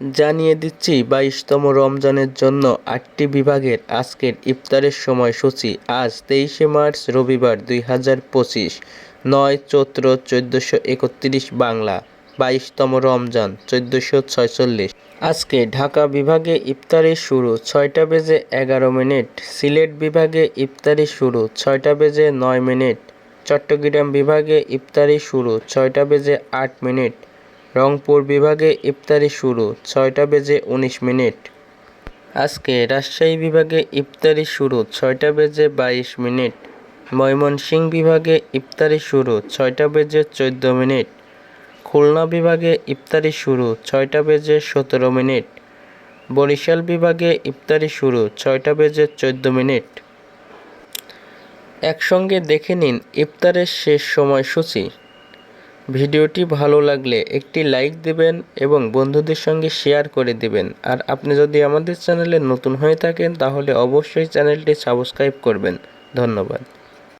জানিয়ে দিচ্ছি, বাইশতম রমজানের জন্য আটটি বিভাগের আজকের ইফতারের সময়সূচি আজ তেইশে মার্চ রবিবার দুই হাজার পঁচিশ, নয় চৈত্র চোদ্দোশো একত্রিশ বাংলা, বাইশতম রমজান চোদ্দোশো ছয়চল্লিশ। আজকে ঢাকা বিভাগে ইফতারি শুরু ছয়টা বেজে এগারো মিনিট, সিলেট বিভাগে ইফতারি শুরু ছয়টা বেজে নয় মিনিট, চট্টগ্রাম বিভাগে ইফতারি শুরু ছয়টা বেজে আট মিনিট রংপুর বিভাগে ইফতারি শুরু, ছয়টা বেজে উনিশ মিনিট। আজকে রাজশাহী বিভাগে ইফতারি শুরু, ছয়টা বেজে বাইশ মিনিট। ময়মনসিংহ বিভাগে ইফতারি শুরু, ছয়টা বেজে চোদ্দ মিনিট। খুলনা বিভাগে ইফতারি শুরু, ছয়টা বেজে সতেরো মিনিট। বরিশাল বিভাগে ইফতারি শুরু, ছয়টা বেজে চোদ্দ মিনিট। একসঙ্গে দেখে নিন ইফতারের শেষ সময়সূচি। ভিডিওটি ভালো লাগলে একটি লাইক দেবেন এবং বন্ধুদের সঙ্গে শেয়ার করে দেবেন। আর আপনি যদি আমাদের চ্যানেলে নতুন হয়ে থাকেন, তাহলে অবশ্যই চ্যানেলটি সাবস্ক্রাইব করবেন। ধন্যবাদ।